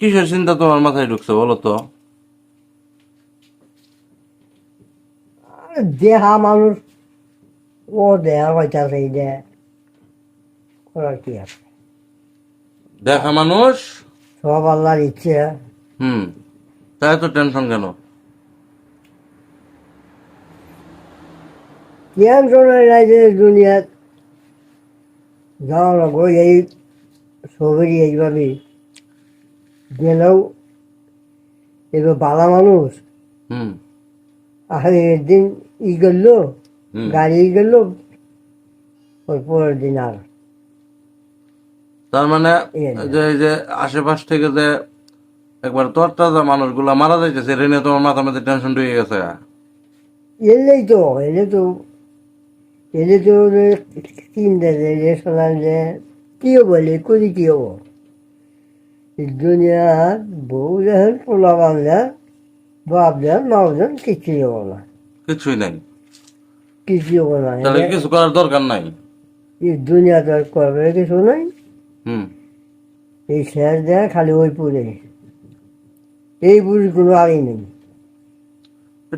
কিসের চিন্তা তোমার মাথায় ঢুকছে বলো তো? আর দেহা মানুষ ও দেহা হইতাছে এই দেহ। করার কি আছে দেখা মানুষ? সব আল্লাহর ইচ্ছে। হুম তাই তো টেনশন কেন? টেনশন নাই যে দুনিয়াত যাওয়া লাগবো এই সবেরই এইভাবে গেলেও এবার বালা মানুষ। আর একদিন ই হুম। গাড়ি ই করল ওর পরের দিন আর। তার মানে যে যে আশেপাশ থেকে যে একবার তরতাজা মানুষগুলা মারা যাইতেছে এটা নিয়ে তোমার মাথা মধ্যে টেনশন ঢুকে গেছে? এলেই তো এলে তো এলে তো চিন্তা যে যে যে কি হব এলে করি কি হব? দুনিয়ার বউ যখন পোলা বান্ধা বাপ যান মাও যান কিছুই হব না। কিছুই নাই। কিছুই হব না। তাহলে কিছু করার দরকার নাই? এই দুনিয়া তো আর করবে কিছু নাই। হুম। এই শেষ দেয় খালি ওই পুরে। এই পুরি কোনো আগে নেই।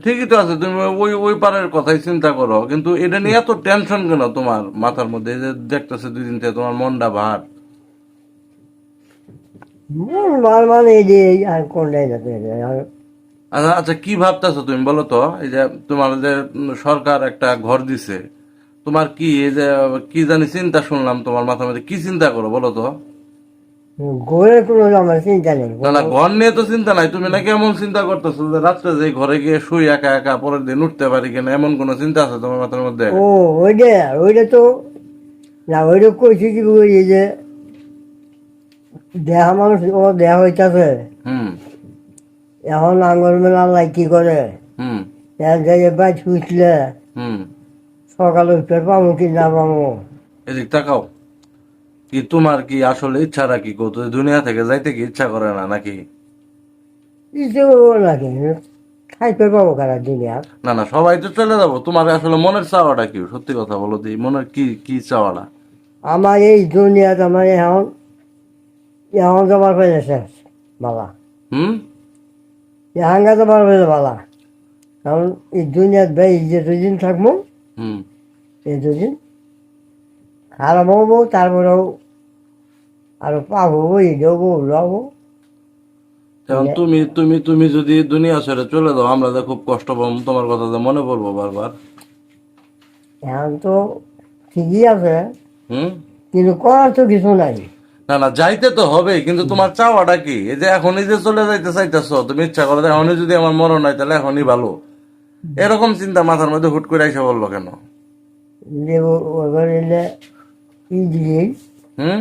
ঠিকই তো আছে তুমি ওই ওই পারের কথাই চিন্তা করো। কিন্তু এটা নিয়ে এত টেনশন কেন তোমার মাথার মধ্যে? যে দেখতেছে দুই দিন থেকে তোমার মনটা ভার। মন মার এই যে আর কোনটাই আচ্ছা আচ্ছা কি ভাবতেছো তুমি বলো তো? এই যে তোমার যে সরকার একটা ঘর দিছে তোমার কি এই যে কি জানি চিন্তা শুনলাম তোমার মাথার মধ্যে কি চিন্তা করো বলো তো? ঘরে কোনো আমার চিন্তা নেই। না না ঘর নিয়ে তো চিন্তা নাই। তুমি নাকি এমন চিন্তা করতেছো যে রাত্রে যে ঘরে গিয়ে শুই একা একা পরের দিন উঠতে পারি কিনা এমন কোন চিন্তা আছে তোমার মাথার মধ্যে? ও ওইটা ওইটা তো না ওইটা কইছি কি যে দেহা মানুষ ও দেহা হইতাছে। হুম। এখন আঙ্গুর মেলা কি করে? হুম। এক জায়গায় বাইক উঠলে সকালে উঠতে পাবো কি না পাবো এদিক তাকাও। কি তোমার কি আসলে ইচ্ছাটা কি? কত দুনিয়া থেকে যাইতে কি ইচ্ছা করে না নাকি? কিছু করব নাকি খাইতে পাবো কারা দুনিয়া? না না সবাই তো চলে যাব। তোমার আসলে মনের চাওয়াটা কি? সত্যি কথা বলো দি মনের কি কি চাওয়াটা? আমার এই দুনিয়াতে আমার এখন এখন যাবার পেলে শেষ বালা। হুম? এহাঙ্গা যাবার পেলে বালা। কারণ এই দুনিয়াত ভাই যে দুদিন থাকব হুম। এই দুদিন খারাপ হব তারপরেও আরও পাবো এই দেবো যাব এখন তুমি তুমি তুমি যদি দুনিয়া ছেড়ে চলে যাও আমরা তো খুব কষ্ট পাবো তোমার কথা তো মনে পড়ব বারবার। এখন তো ঠিকই আছে হুম? কিন্তু করার তো কিছু নাই। না না যাইতে তো হবে কিন্তু তোমার চাওয়াটা কি? এই যে এখনই যে চলে যাইতে চাইতেছ তুমি ইচ্ছা করো এখনই যদি আমার মরণ হয় তাহলে এখনই ভালো। এরকম চিন্তা মাথার মধ্যে হুট করে এসে বলল কেন? হুম?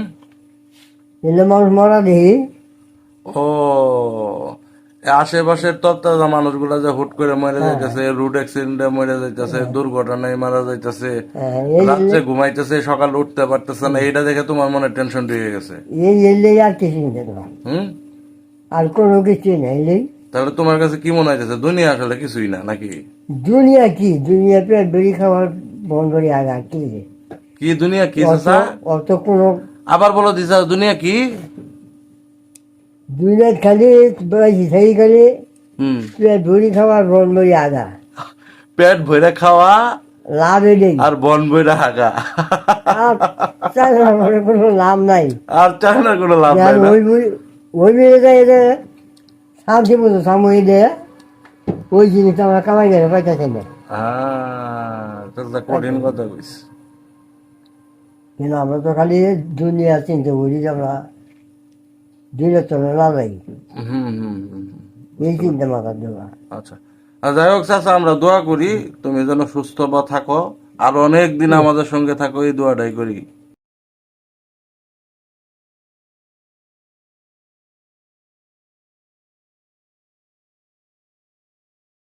মানুষ মরা দিই ও আশেপাশের তত্ত্বাজা মানুষগুলা যে হুট করে মরে যাইতেছে রোড অ্যাক্সিডেন্টে মরে যাইতেছে দুর্ঘটনায় মারা যাইতেছে হ্যাঁ, রাত্রে ঘুমাইতেছে সকাল উঠতে পারতেছে না এইটা দেখে তোমার মনে টেনশন ঢুকে গেছে? এই এলে আর কিছু না হুম? আর কোনো কিছু নেই তাহলে তোমার কাছে কি মনে হইতেছে? দুনিয়া আসলে কিছুই না নাকি? দুনিয়া কি? দুনিয়া পেট বেরি খাওয়ার বন্ধ করে আগা কি। কি দুনিয়া কি অত কোনো আবার বলো দিশা দুনিয়া কি? দুনিয়া খালি সেই হুম। পেট ভরি খাওয়ার বন্ধ করে আগা পেট ভরে খাওয়া লাভে নেই। আর বন ভরে চাকরা করে কোনো লাভ নাই। আর চাকরার কোনো লাভ নাই ওই ওই যায় এটা শান্তি মতো সাময়িক দেয়। ওই জিনিসটা আমরা কামাই পাইতেছে না কঠিন কথা কইস। কিন্তু আমরা তো খালি দুনিয়া চিন্তা করি আমরা হুম হুম। এই চিন্তা মাথার দেওয়া আচ্ছা। যাই হোক চাচা আমরা দোয়া করি তুমি যেন সুস্থ বা থাকো আর অনেক দিন আমাদের সঙ্গে থাকো এই দোয়াটাই করি।